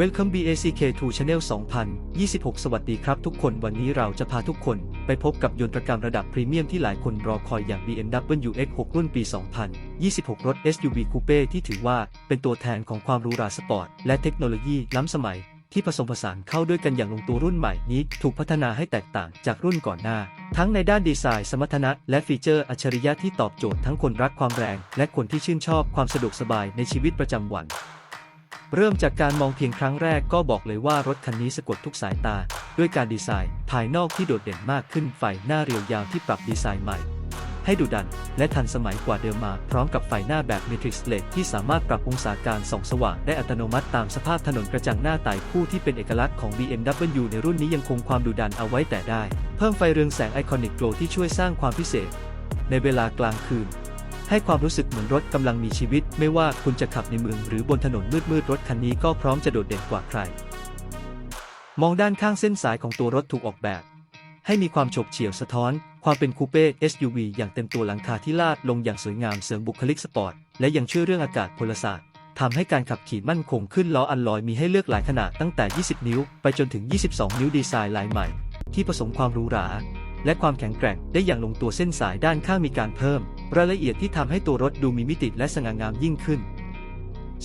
Welcome BACK to Channel 2026 สวัสดีครับทุกคนวันนี้เราจะพาทุกคนไปพบกับยนตรกรรมระดับพรีเมียมที่หลายคนรอคอยอย่าง BMW X6 รุ่นปี 2026 รถ SUV Coupe ที่ถือว่าเป็นตัวแทนของความรูราสปอร์ต และเทคโนโลยีล้ำสมัย ที่ผสมผสานเข้าด้วยกันอย่างลงตัวรุ่นใหม่นี้ ถูกพัฒนาให้แตกต่างจากรุ่นก่อนหน้า ทั้งในด้านดีไซน์สมรรถนะและฟีเจอร์อัจฉริยะที่ตอบโจทย์ทั้งคนรักความแรง และคนที่ชื่นชอบความสะดวกสบายในชีวิตประจำวัน เริ่มจากการมองเพียงครั้งแรกก็บอกเลยว่ารถคันนี้สะกดทุกสายตา ด้วยการดีไซน์ ภายนอกที่โดดเด่นมากขึ้นไฟหน้าเรียวยาวที่ปรับดีไซน์ใหม่ ให้ดุดัน และทันสมัยกว่าเดิมมาพร้อมกับไฟหน้าแบบ Matrix LED ที่สามารถปรับองศาการส่องสว่างได้อัตโนมัติตามสภาพถนนกระจังหน้าไต่คู่ที่เป็นเอกลักษณ์ของ BMW ในรุ่นนี้ยังคงความดุดันเอาไว้แต่ได้ เพิ่มไฟเรืองแสงไอคอนิกโกลที่ช่วยสร้างความพิเศษ ในเวลากลางคืน ให้ความรู้สึกเหมือนรถกำลังมีชีวิต ไม่ว่าคุณจะขับในเมืองหรือบนถนนมืดๆรถคันนี้ก็พร้อมจะโดดเด่นกว่าใคร มองด้านข้างเส้นสายของตัวรถถูกออกแบบ ให้มีความโฉบเฉี่ยวสะท้อน ความเป็นคูเป้ SUV อย่างเต็มตัวหลังคาที่ลาดลงอย่างสวยงามเสริมบุคลิกสปอร์ต และยังช่วยเรื่องอากาศพลศาสตร์ทำให้การขับขี่มั่นคงขึ้นล้ออัลลอยมีให้เลือกหลายขนาดตั้งแต่ 20 นิ้ว ไปจนถึง 22 นิ้วดีไซน์ลายใหม่ ที่ผสมความหรูหรา และความแข็งแกร่งได้อย่างลงตัวเส้นสายด้านข้างมีการเพิ่ม รายละเอียดที่ทำให้ตัวรถดูมีมิติและสง่างามยิ่งขึ้น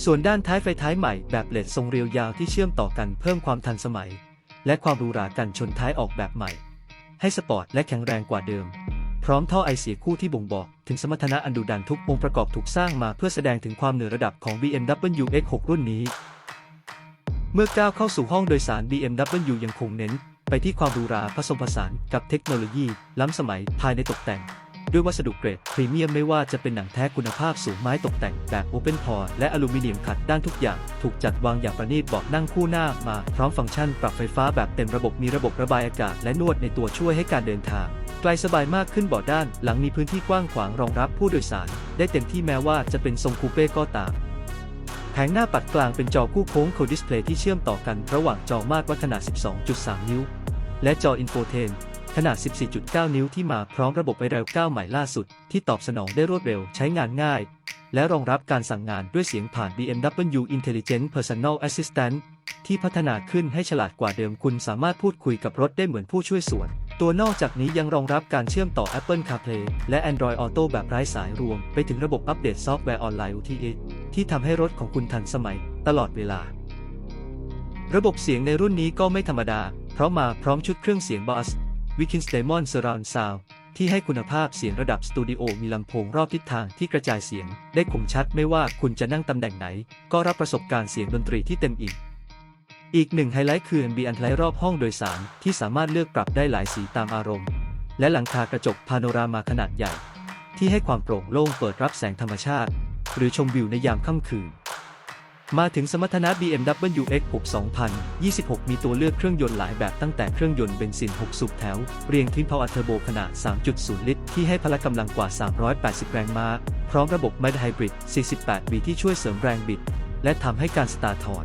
ส่วนด้านท้ายไฟท้ายใหม่แบบเลดทรงเรียวยาวที่เชื่อมต่อกันเพิ่มความทันสมัย และความหรูหรากันชนท้ายออกแบบใหม่ ให้สปอร์ตและแข็งแรงกว่าเดิม พร้อมท่อไอเสียคู่ที่บ่งบอก ถึงสมรรถนะอันดุดันทุกองค์ประกอบถูกสร้างมาเพื่อแสดงถึงความเหนือระดับของ BMW X6 รุ่นนี้ เมื่อก้าวเข้าสู่ห้องโดยสาร BMW ยังคงเน้น ไปที่ความหรูหราผสมผสานกับเทคโนโลยี ล้ำสมัยภายในตกแต่ง ด้วยวัสดุเกรดพรีเมียมไม่ว่าจะเป็นหนังแท้คุณภาพสูงไม้ตกแต่งแบบโอเปนพอร์และอลูมิเนียมขัดด้านทุกอย่าง ถูกจัดวางอย่างประณีตเบาะนั่งคู่หน้ามา พร้อมฟังก์ชันปรับไฟฟ้าแบบเต็มระบบมีระบบระบายอากาศและนวดในตัวช่วยให้การเดินทางไกลสบายมากขึ้นเบาะด้าน หลังมีพื้นที่กว้างขวางรองรับผู้โดยสาร ได้เต็มที่แม้ว่าจะเป็นทรงคูเป้ก็ตามแผงหน้าปัดกลางเป็นจอคู่โค้งโคดิสเพลย์ที่เชื่อมต่อกันระหว่างจอมาตรวัดขนาด 12.3 นิ้ว และจออินโฟเทน ขนาด 14.9 นิ้วที่มาพร้อมระบบไวเร็ว9ใหม่ล่าสุด ที่ตอบสนองได้รวดเร็วใช้งานง่าย และรองรับการสั่งงานด้วยเสียงผ่าน BMW Intelligent Personal Assistant ที่พัฒนาขึ้นให้ฉลาดกว่าเดิมคุณสามารถพูดคุยกับรถได้เหมือนผู้ช่วยส่วน ตัวนอกจากนี้ยังรองรับการเชื่อมต่อ Apple CarPlay และ Android Auto แบบไร้สายรวม ไปถึงระบบอัปเดตซอฟต์แวร์ออนไลน์ OTA ที่ทำให้รถของคุณทันสมัย ตลอดเวลา ระบบเสียงในรุ่นนี้ก็ไม่ธรรมดา เพราะมาพร้อมชุดเครื่องเสียงบอส Boss Vikings Demon Surround Sound ที่ให้คุณภาพเสียงระดับสตูดิโอมีลำโพงรอบทิศทางที่กระจายเสียง ได้คมชัดไม่ว่าคุณจะนั่งตำแหน่งไหน ก็รับประสบการณ์เสียงดนตรีที่เต็มอิ่มอีกหนึ่งไฮไลท์คือ Ambient Light รอบห้องโดยสารที่สามารถเลือกปรับได้หลายสีตามอารมณ์ และหลังคากระจกพาโนรามาขนาดใหญ่ ที่ให้ความโปร่งโล่งเปิดรับแสงธรรมชาติ หรือชมวิวในยามค่ำคืน มาถึงสมรรถนะ BMW X6 2026 มีตัวเลือกเครื่องยนต์หลายแบบตั้งแต่เครื่องยนต์เบนซิน 6 สูบแถว เรียงทินพาวเทอร์โบขนาด 3.0 ลิตร ที่ให้พละกำลังกว่า 380 แรงม้า พร้อมระบบไม d ไฮบริด 48V ที่ช่วยเสริมแรงบิด และทำให้การสตาร์ทถอน